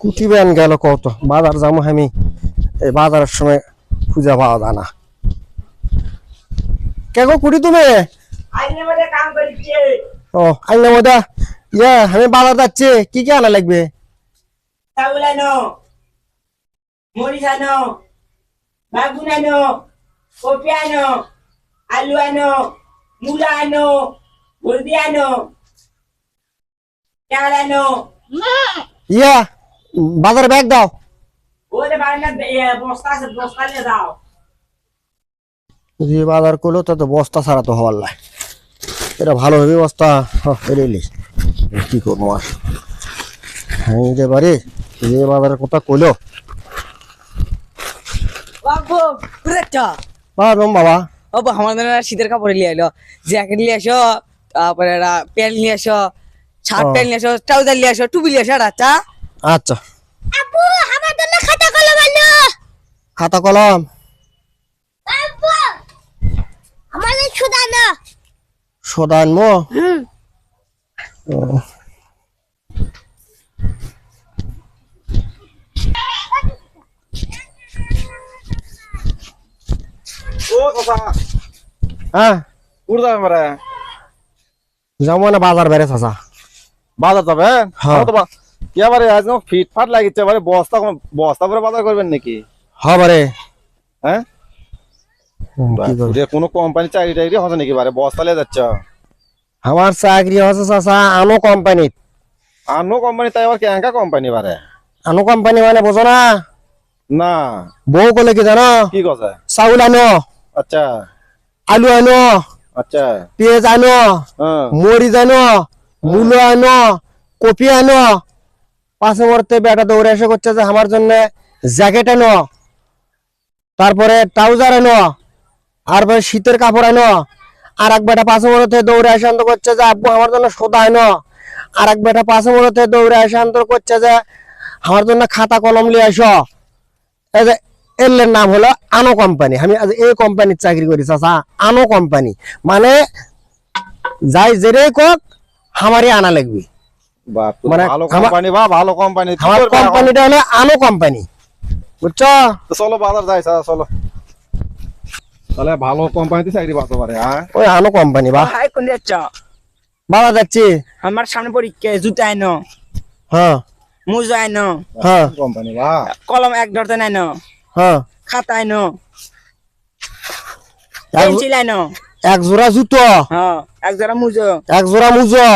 কুটি ব্যান গেল কত? বাজার যাব আমি এই বাজারের সময় খুঁজে পাওয়া যায় না। কে গো কুটি তুমি? ও আইনা মধ্যে? ইয়া আমি বাজার যাচ্ছি। কি কি আনা লাগবে? মরিচ আনো বাগুন আনো কপি আনো আলু আনো মূলা আনো হলদি আনো চাল আনো। ইয়া বাজার ব্যাগ দাও। যে বাজার করল তা তো বস্তা ছাড়া তো হওয়ার লাই। এটা ভালো হবে বস্তা। এলি কি করব আর? হ্যাঁ যে বাড়ি যে বাজারের কথা কইলো। বাবু বাবা আমাদের শীতের কাপড় নিয়ে এলো জ্যাকেট নিয়ে আসো তারপরে একটা প্যান্ট নিয়ে আসো শার্ট প্যান্ট নিয়ে আসো ট্রাউজার নিয়ে আসো টুপি নিয়ে আসো আচ্ছা আচ্ছা। আপু আমার জন্য খাতা কলম আনো খাতা কলম? আপু আমার জন্য সুদা না সোদা আনব? হুম। ও, ও কথা হ্যাঁ? উড় যাবে মারে। যাব না বাজার বেড়ে চাচা। বাজার যাবে? হ্যাঁ। কি আবারে আজ না ফিট ফাট লাগিচ্ছে এবারে বস্তা বস্তা করে বাজার করবেন নাকি? হ্যাঁ কি করব? যে কোনো কোম্পানি চাকরি টাকরি হচ্ছে নাকি বারে? বস্তা লিয়ে যাচ্ছ? আমার চাকরি হচ্ছে চাচা আনো কোম্পানিত আনো কোম্পানি তাই আবার ক্যাঙ্কা কোম্পানি বারে? আনো কোম্পানি মানে বোঝো না? না। বউ কলে কি জানো? কি কথা? চাউল আনো। আচ্ছা। আলু আনো। আচ্ছা। পেঁয়াজ আনো। হ্যাঁ। মরিচ আনো। মূলো আনো। কপি আনো। পাশে মরতে বেটা দৌড়ে এসে করছে যে আমার জন্য জ্যাকেট আনো তারপরে ট্রাউজার আনো আর শীতের কাপড় আনো আর এক বেটা পাশে মরতে দৌড়ে এসে আন্ত করছে যে, আব্বু, আমার জন্য সোদা আনো আর এক বেটা পাশে মরতে দৌড়ে এসে আন্ত করছে যে, আমার জন্য খাতা কলম নিয়ে আসো এই যে, এর নাম হলো আনো কোম্পানি। আমি আজ এই কোম্পানির চাকরি করি, চাচা, আনো কোম্পানি। মানে যাই যেরে কক আমারই আনা লাগবে। মানে ভালো আমার- কোম্পানি বা ভালো কোম্পানি কি আমার কোম্পানিটা হলো আনো কোম্পানি বুঝছ? তো চলো বাজার যাই চলো, চলো। তাহলে ভালো কোম্পানিতে চাকরি পাতে পারে হ্যাঁ? ওই আনো কোম্পানি বা। হাই কোন যাচ্ছ? বাবা যাচ্ছি। আমার সামনে পরীক্ষা জুতা আনো হ্যাঁ। মোজা আনো হ্যাঁ। কোম্পানি বা? কলম এক ডর্জন আনো হ্যাঁ। খাতা পেন্সিল আনো এক জোড়া জুতো। হ্যাঁ এক জোড়া মুজো। এক জোড়া মুজো।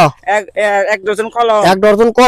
এক ডজন কলম। এক ডজন কল